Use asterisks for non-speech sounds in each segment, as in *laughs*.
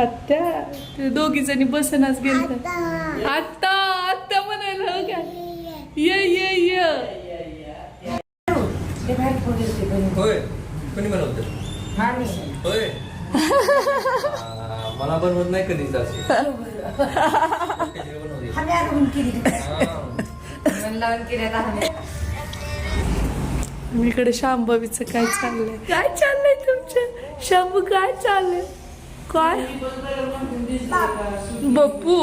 आत्या. ते दोघी जणी बसनाच गेलत आत्ता आत्ता म्हणायला हो का? ये ये ये. होय. कोणी बनवत? होय. मला बनवत नाही कधीच असे. *laughs* मी इकडे शांभवीचं काय चाललंय? काय चाललंय तुमचं? शांभू काय चाललंय? काय? बप्पू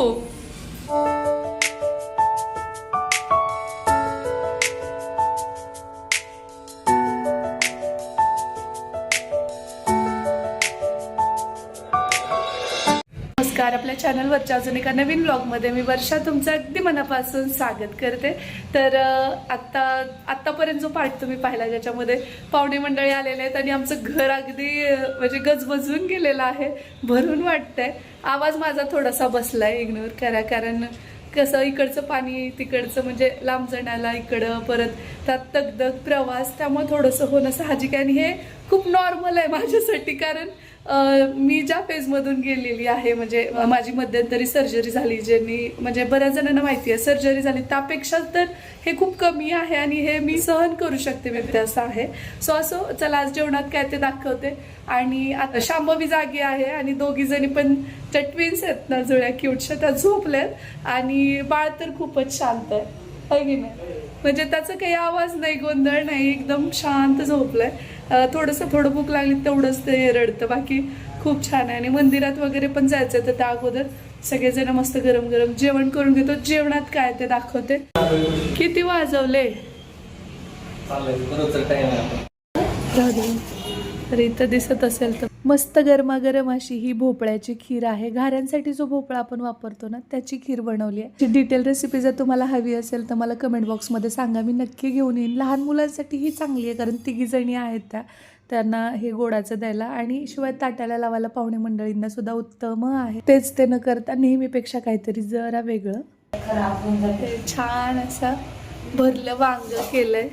चॅनलवरच्या अजून एका नवीन ब्लॉगमध्ये मी वर्षा तुमचं अगदी मनापासून स्वागत करते. तर आत्ता आत्तापर्यंत जो पार्ट तुम्ही पाहिला ज्याच्यामध्ये पाहुणे मंडळी आलेले आहेत आणि आमचं घर अगदी म्हणजे गजबजून गेलेलं आहे भरून वाटतंय. आवाज माझा थोडासा बसलाय इग्नोर करा. कारण कसं इकडचं पाणी तिकडचं म्हणजे लांब जाण्याला इकडं परत त्यात तगदग प्रवास त्यामुळे थोडंसं होणं साहजिक आणि हे खूप नॉर्मल आहे माझ्यासाठी. कारण मी ज्या फेजमधून गेलेली आहे म्हणजे माझी मध्यंतरी सर्जरी झाली ज्यांनी म्हणजे बऱ्याच जणांना माहिती आहे सर्जरी झाली त्यापेक्षा तर हे खूप कमी आहे आणि हे मी सहन करू शकते व्यक्ती असं आहे. सो असो चला आज जेवणात काय ते दाखवते. आणि आता शांभवी जागी आहे आणि दोघी जणी पण त्या ट्विन्स आहेत ना जुळ्या क्यूटच्या त्या झोपल्यात. आणि बाळ तर खूपच शांत आहे. की नाही? म्हणजे त्याचा काही आवाज नाही गोंधळ नाही एकदम शांत झोपलंय. थोडंसं थोडं भूक लागली तेवढंच ते रडतं. बाकी खूप छान आहे. आणि मंदिरात वगैरे पण जायचं तर त्या अगोदर. सगळेजण मस्त गरम गरम जेवण करून घेतो. जेवणात काय ते दाखवते. किती वाजवले. तर इथं दिसत असेल तर. मस्त गरमागरम अशी ही भोपळ्याची खीर आहे. घाऱ्यांसाठी जो भोपळा आपण वापरतो ना त्याची खीर बनवली आहे. डिटेल रेसिपी जर तुम्हाला हवी असेल तर मला कमेंट बॉक्समध्ये सांगा. मी नक्की घेऊन येईन. लहान मुलांसाठी ही चांगली आहे कारण तिघी जणी आहेत त्या. त्यांना हे गोडाचं द्यायला आणि शिवाय ताट्याला लावायला पाहुणे मंडळींना सुद्धा उत्तम आहे. तेच ते न करता नेहमीपेक्षा काहीतरी जरा वेगळं. छान असं भरलं वांग केलंय.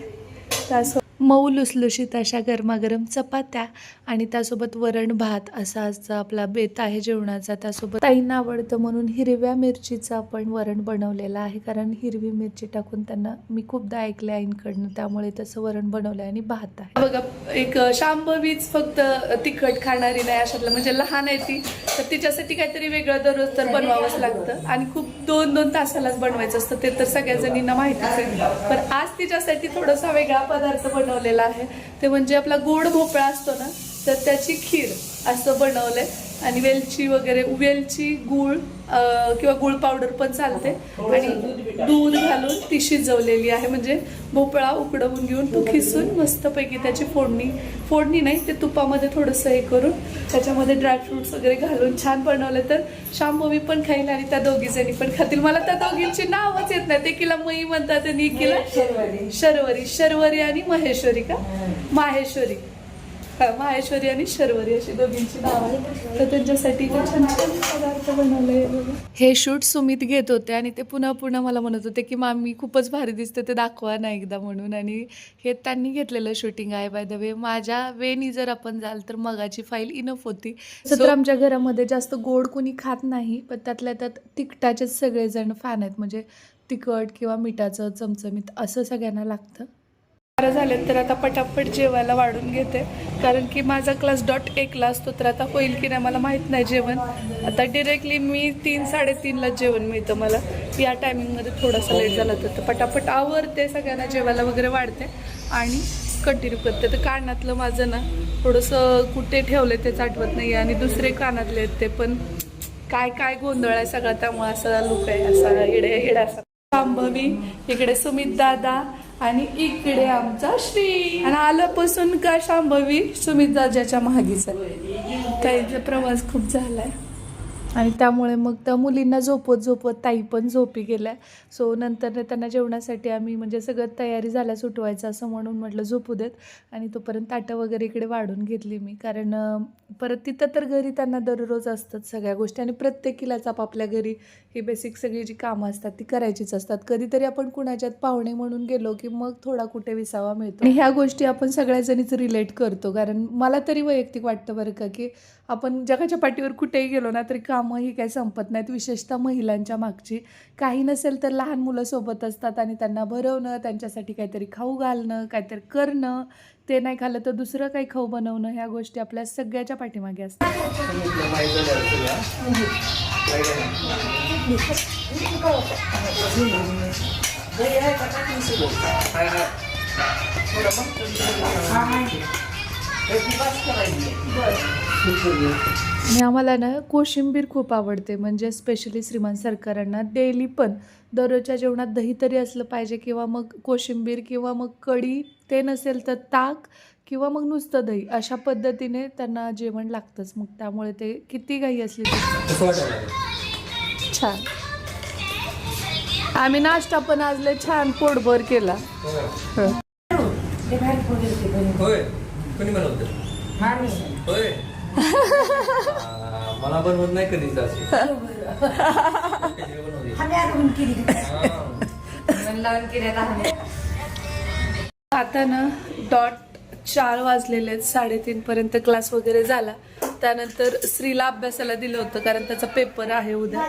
त्यासोबत मऊ लुसलुशीत अशा गरमागरम चपात्या आणि त्यासोबत वरण भात असा आजचा आपला बेत आहे जेवणाचा. त्यासोबत ताईंना आवडतं म्हणून हिरव्या मिरचीचं आपण वरण बनवलेलं आहे. कारण हिरवी मिरची टाकून त्यांना मी खूपदा ऐकले आईंकडनं. त्यामुळे तसं वरण बनवलं आणि भात आहे. बघा एक शांभवीच फक्त तिखट खाणारी नाही अशातलं. म्हणजे लहान आहे ती तर तिच्यासाठी काहीतरी वेगळं दररोज तर बनवावंच लागतं. आणि खूप दोन दोन तासालाच बनवायचं असतं. ते तर सगळ्या जणींना माहितीच आहे. पण आज तिच्यासाठी थोडासा वेगळा पदार्थ बनवलेला आहे. ते म्हणजे आपला गोड भोपळा असतो ना तर त्याची खीर असं बनवलंय. आणि वेलची वगैरे वेलची गूळ किंवा गूळ पावडर पण चालते. आणि दूध घालून ती शिजवलेली आहे. म्हणजे भोपळा उकडवून घेऊन तो खिसून मस्तपैकी त्याची फोडणी फोडणी नाही ते तुपामध्ये थोडंसं हे करून त्याच्यामध्ये ड्रायफ्रुट्स वगैरे घालून छान बनवलं तर शांभवी पण खाईल आणि त्या दोघी जणी पण खातील. मला त्या दोघींची नावच येत नाही. एकीला मई म्हणतात आणि एकीला शर्वरी. शर्वरी. आणि महेश्वरी का? माहेश्वरी. माहेश्वरी आणि शर्वरी अशी दोघींची नाव तर त्यांच्यासाठी छान छान पदार्थ बनवले हे शूट सुमित घेत होते आणि ते पुन्हा पुन्हा मला म्हणत होते की मामी खूपच भारी दिसते ते दाखवा ना एकदा म्हणून. आणि हे त्यांनी घेतलेलं शूटिंग आहे बाय द वे माझ्या वेनी जर आपण जाल तर मगाची फाईल इनफ होती. तर आमच्या घरामध्ये जास्त गोड कोणी खात नाही पण त्यातल्या त्यात तिखटाचेच सगळेजण फॅन आहेत. म्हणजे तिखट किंवा मिठाचं चमचमीत असं सगळ्यांना लागतं. बारा झाले तर आता पटापट जेवायला वाढून घेते. कारण की माझा क्लास डॉट एकला असतो तर आता होईल की नाही मला माहीत नाही जेवण. आता डिरेक्टली मी तीन साडेतीनला जेवण मिळतं मला. या टायमिंगमध्ये थोडासा लेट झाला तर पटापट आवरते सगळ्यांना जेवायला वगैरे वाढते आणि कंटिन्यू करते. तर कानातलं माझं ना थोडंसं कुठे ठेवलं तेच आठवत नाही आणि दुसरे कानातले आहेत ते पण काय काय गोंधळ आहे सगळा त्यामुळे असा लुक आहे असा हेडे हेड असा. शांभवी इकडे सुमित दादा आणि इकडे आमचा श्री. आणि आल्यापासून का शांभवी सुमित दाजाच्या मागीच ताईचा प्रवास खूप झालाय. आणि त्यामुळे मग त्या मुलींना झोपत झोपत ताई पण झोपी गेल्या. सो नंतर त्यांना जेवणासाठी आम्ही म्हणजे सगळं तयारी झाल्या सुटवायचं असं म्हणून म्हटलं झोपू देत. आणि तोपर्यंत ताटं वगैरे इकडे वाढून घेतली मी. कारण परत तिथं तर घरी त्यांना दररोज असतात सगळ्या गोष्टी आणि प्रत्येकीलाच आपापल्या घरी हे बेसिक सगळी जी कामं असतात ती करायचीच असतात. कधीतरी आपण कुणाच्यात पाहुणे म्हणून गेलो की मग थोडा कुठे विसावा मिळतो. आणि ह्या गोष्टी आपण सगळ्याजणीच रिलेट करतो. कारण मला तरी वैयक्तिक वाटतं बरं का की आपण जगाच्या पाठीवर कुठेही गेलो ना तरी कामं ही काही संपत नाहीत. विशेषतः महिलांच्या मागची. काही नसेल तर लहान मुलं सोबत असतात आणि त्यांना भरवणं त्यांच्यासाठी काहीतरी खाऊ घालणं काहीतरी करणं ते नाही खाल्लं तर दुसरं काही खाऊ बनवणं ह्या गोष्टी आपल्या सगळ्याच्या पाठीमागे असतात. आणि आम्हाला ना कोशिंबीर खूप आवडते म्हणजे स्पेशली श्रीमान सरकारांना डेली पण दररोजच्या जेवणात दही तरी असलं पाहिजे किंवा मग कोशिंबीर किंवा मग कढी ते नसेल तर ताक किंवा मग नुसतं दही अशा पद्धतीने त्यांना जेवण लागतंच. मग त्यामुळे ते किती काही असली तरी? छान. आम्ही नाश्ता पण आज लय छान पोटभर केला. होय. कोणी बनवतं होय. आ, मला बनवत नाही कधीच असे. *laughs* आता ना डॉट चार वाजलेले आहेत साडेतीन पर्यंत क्लास वगैरे झाला. त्यानंतर श्रीला अभ्यासाला दिलं होतं कारण त्याचा पेपर आहे उद्या.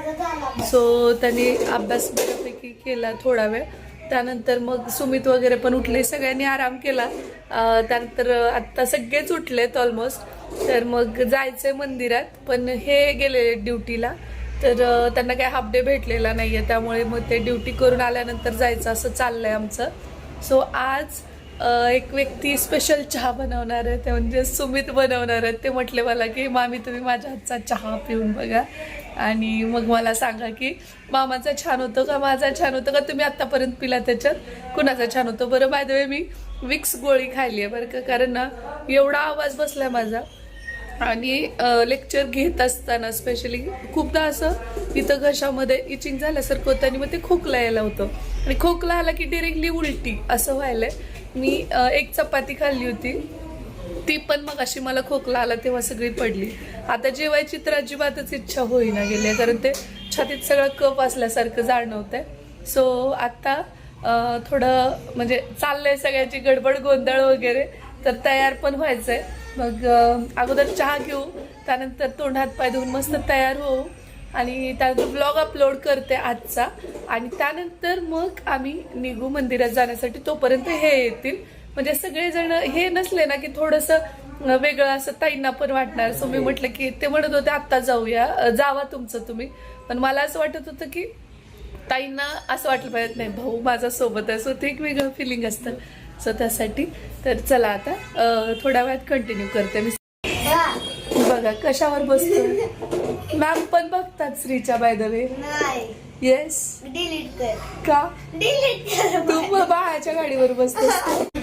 सो त्यांनी अभ्यास बऱ्यापैकी केला थोडा वेळ. त्यानंतर मग सुमित वगैरे पण उठले सगळ्यांनी आराम केला. त्यानंतर आत्ता सगळेच उठलेत ऑलमोस्ट तर मग जायचंय मंदिरात पण हे गेले ड्युटीला. तर त्यांना काही हाफ डे भेटलेला नाही आहे त्यामुळे मग ते ड्युटी करून आल्यानंतर जायचं असं चाललं आहे आमचं. सो आज एक व्यक्ती स्पेशल चहा बनवणार आहे ते म्हणजे सुमित बनवणार आहेत ते म्हटले मला की मामी तुम्ही माझ्या हातचा चहा पिऊन बघा. आणि मग मला सांगा की मामाचा छान होतं का? माझा छान होतं का? तुम्ही आत्तापर्यंत पिला त्याच्यात? कुणाचा छान होतो? बरं बाय द वे मी विक्स गोळी खाल्ली आहे बरं का? कारण ना एवढा आवाज बसलाय माझा. आणि लेक्चर घेत असताना स्पेशली खूपदा असं इथं घशामध्ये इचिंग झाल्यासारखं होतं आणि मग ते खोकला यायला होतं. आणि खोकला आला की डिरेक्टली उलटी असं व्हायलंय. मी एक चपाती खाल्ली होती. ती पण मग अशी मला खोकला आला तेव्हा सगळी पडली. आता जेवायची तर अजिबातच इच्छा होईना गेली कारण ते छातीत सगळं कप असल्यासारखं जाणवतंय. सो आता थोडं म्हणजे चाललंय सगळ्याची गडबड गोंधळ वगैरे तर तयार पण व्हायचंय. मग अगोदर चहा घेऊ त्यानंतर तोंड हात पाय धुवून मस्त तयार होऊ आणि त्यानंतर ब्लॉग अपलोड करते आजचा. आणि त्यानंतर मग आम्ही निघू मंदिरात जाण्यासाठी तोपर्यंत हे येतील. म्हणजे सगळेजण हे नसले ना की थोडंसं वेगळं असं ताईंना पण वाटणार. सो मी म्हटलं की ते म्हणत होते आत्ता जाऊया. जावा तुमचं तुम्ही. पण मला असं वाटत होतं की ताईंना असं वाटलं पाहिजे नाही भाऊ माझा सोबत आहे. सो ते एक वेगळं फिलिंग असतं. सो त्यासाठी तर चला आता थोड्या वेळात कंटिन्यू करते मी. बघा कशावर बसतो मॅम पण बघतात श्रीच्या बाय द वे नाही. येस डिलीट कर. का? डिलीट कर तू मग बाळाच्या गाडीवर बसतोस.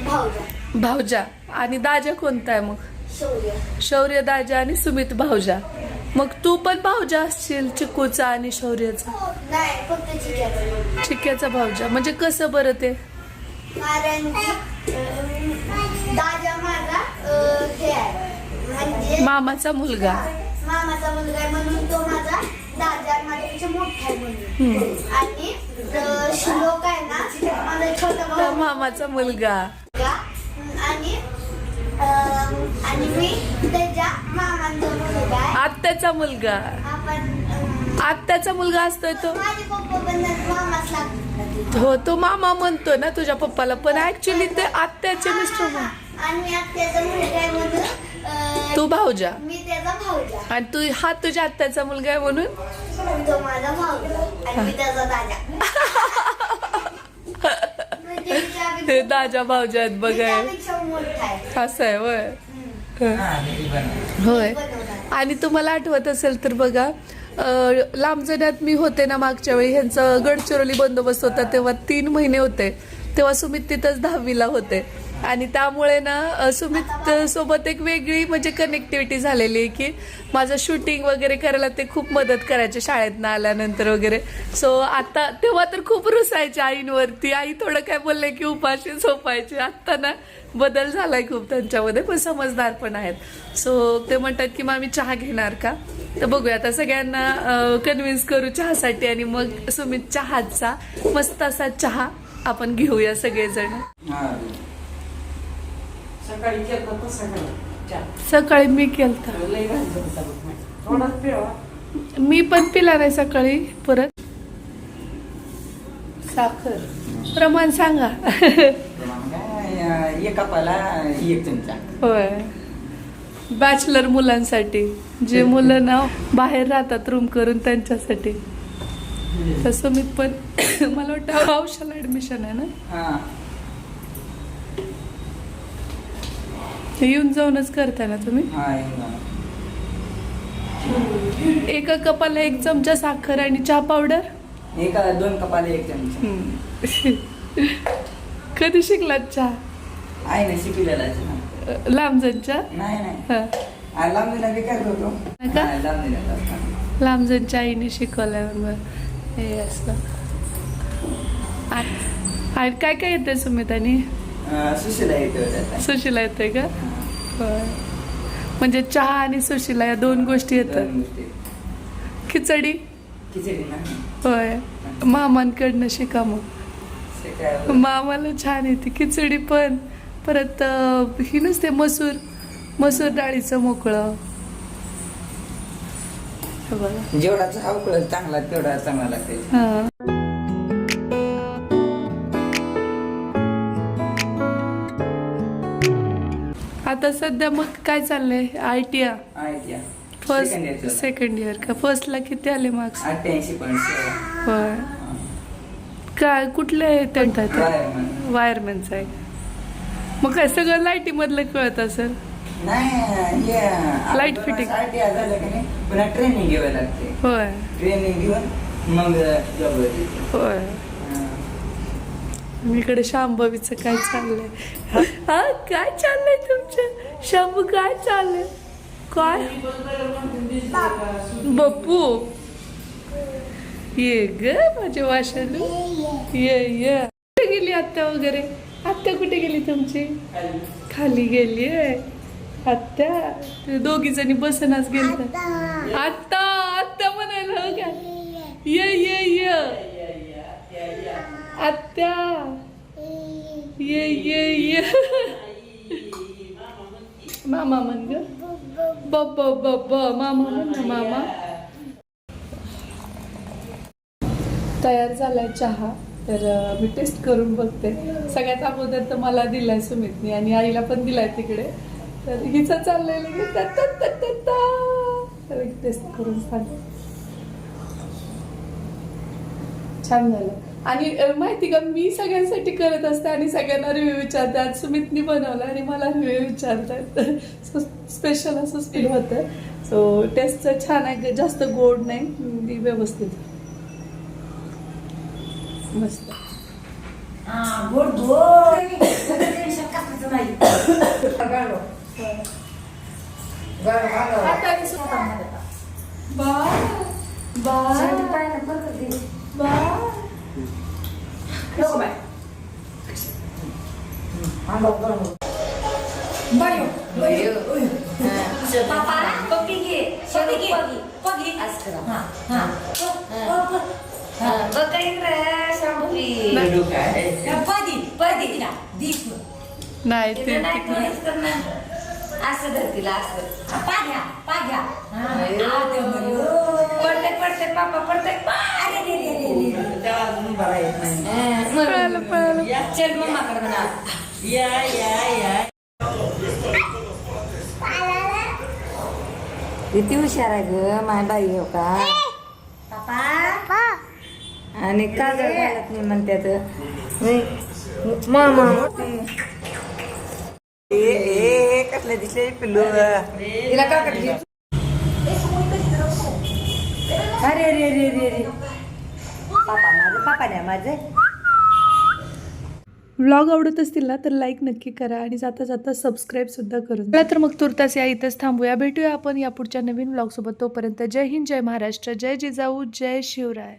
भाऊजा. भाऊजा. आणि दाजा कोणता आहे मग? शौर्य. शौर्य दाजा आणि सुमित भाऊजा. मग तू पण भाऊजा असशील चिकूचा आणि शौर्याचा? नाही फक्त चिक्याचं. चिक्याचा भाऊजा. म्हणजे कसं बरं ते? कारण की अं, दादा माझा अं, हे आहे. म्हणजे मामाचा मुलगा. मामाचा मुलगा आहे म्हणून तो माझा दादा माझ्यापेक्षा मोठा आहे म्हणून. आणि श्लोक आहे ना माझा छोटा भाऊ मामाचा मुलगा. आणि आणि मी त्याच्या मामांचा मुलगा आहे. आत्याचा मुलगा. आत्याचा मुलगा असतोय तो. हो तो मामा म्हणतो ना तुझ्या पप्पाला. पण ऍक्च्युली ते आत्याचे मिस्टर आणि आत्याचा मुलगा आहे म्हणून तू भाऊजा. मी त्याचा भाऊजा. आणि तू हा तुझ्या आत्याचा मुलगा आहे म्हणून? तो माझा भाऊजा आणि मी त्याचा दादा. *laughs* हे दाजा भाऊजा आहेत बघाय असं आहे होय. हम्म. होय. आणि तुम्हाला आठवत असेल तर बघा अं, लांब जाण्यात मी होते ना मागच्या वेळी ह्यांचं गडचिरोली बंदोबस्त होता तेव्हा तीन महिने होते. तेव्हा सुमित तिथंच दहावीला होते. आणि त्यामुळे ना सुमित सोबत एक वेगळी म्हणजे कनेक्टिव्हिटी झालेली आहे की माझं शूटिंग वगैरे करायला ते खूप मदत करायचे शाळेतनं आल्यानंतर वगैरे. सो आता तेव्हा तर खूप रुसायचे आईंवरती. आई थोडं काय बोलले की उपाशी झोपायचे. आत्ता ना बदल झालाय खूप त्यांच्यामध्ये पण समजदार पण आहेत. सो ते म्हणतात की मग आम्ही चहा घेणार का? तर बघूया आता सगळ्यांना कन्व्हिन्स करू चहासाठी आणि मग सुमित चहाचा मस्त असा चहा आपण घेऊया सगळेजण. सकाळी केलं तर सकाळी चहा. सकाळी मी केलता. लई घालत होता बघ. थोडाच पिळवा मी पण पिला नाही सकाळी परत. साखर. प्रमाण सांगा. काय एका पाला एक चमचा. होय. बॅचलर मुलांसाठी. जे मुलं ना बाहेर राहतात रूम करून त्यांच्यासाठी. तसं मी पण *coughs* मला वाटतं औषध ऍडमिशन आहे ना? हा. येऊन जाऊनच करताय ना तुम्ही? हा येऊन एका कपाला एक चमचा साखर आणि चहा पावडर? एका दोन कपाला एक चमचा. कधी शिकलात चहा? आहे ना शिकलेला आहे ना. लांबजनच्या नाही नाही. हा. आ, लांबीला बी काय करतो. नाही का? हा, लांबीला असतात. लांबजनच्या आईने शिकवलंय मग हे असं. आणि आणि काय काय येते सुमितानी? सुशीला येतो सुशीला येते का? म्हणजे चहा आणि सुशीला या दोन गोष्टी येतात. खिचडी? होय. मामांकडनं शिका मग. मामाला छान येते. खिचडी पण. परत ही नसते मसूर. मसूर डाळीचं मोकळं. जेवढा चहा उकळेल चांगला तेवढा चांगला लागते आता सध्या मग काय चाललंय? आय टी आ आहे त्या फर्स्ट Second year चं. सेकंड इयर का? फर्स्टला किती आले मार्क्स अठ्ठ्याऐंशी पॉईंट होय. काय कुठले त्यांचा Wireman. वायरमॅनचं आहे मग काय सगळं लाईटी मधलं कळत असेल? नाही Light fitting. आयटीआय झालं की नाही? पुन्हा ट्रेनिंग घ्यावी लागते. होय. ट्रेनिंग घेऊन मग जॉब होय. मी इकडे शांभवीचं काय चाललंय? हा काय चाललंय तुमचं? शांभू काय चाललंय? काय? बप्पू. ये ग माझे वाशालू. ये ये. कुठे गेली आत्या वगैरे? आत्या कुठे गेली तुमची? खाली गेली आत्या. दोघी जणी बसनाच गेलत. आत्ता आत्ता म्हणायला हो का ये ये ये. आत्या. मामा म्हण ग ब ब मामा म्हण ना मामा. तयार झालाय चहा तर मी टेस्ट करून बघते. सगळ्यात अगोदर तर मला दिलाय सुमितनी आणि आईला पण दिलाय तिकडे. तर हिचं चाललंय तर टेस्ट करून सांग. छान झालं. आणि माहिती का मी सगळ्यांसाठी करत असते आणि सगळ्यांना रिव्ह्यू विचारते आज सुमितनी बनवलं आणि मला रिव्ह्यू विचारतात. सो स्पेशल असंच फील होतं. सो टेस्टचं छान आहे. जास्त गोड नाही. अगदी व्यवस्थित. मस्त. गोड गोड. नको बाय. हा. बायो. पापा पप्पी घे पप्पी घे पप्पी असं करा. हा, हा. हा. बकरी रे शांभवी पदी, पदी. दीप. नाही ते नाही असं धर तिला असं पा घ्या, पा घ्या. आ, ते बरं. पडते पडते पापा पडते अरे, रे, रे, रे, चल मम्माकडे म्हणा. या, या, या. किती हुशार आहे ग माय बाई हो का? पापा? आणि काजळ घालत नाही म्हणतात मामा ए ए कसले दिसले? पिल्लू तिला का कटली अरे रे रे रे रे पापा माझं पापा नाही माझं. व्लॉग आवडत असतील ना तर लाईक नक्की करा आणि जाता जाता सबस्क्राईब सुद्धा करून चला तर मग तुर्तास या इथंच थांबूया. भेटूया आपण या पुढच्या नवीन व्लॉग सोबत. तोपर्यंत जय हिंद जय महाराष्ट्र जय जिजाऊ जय शिवराय.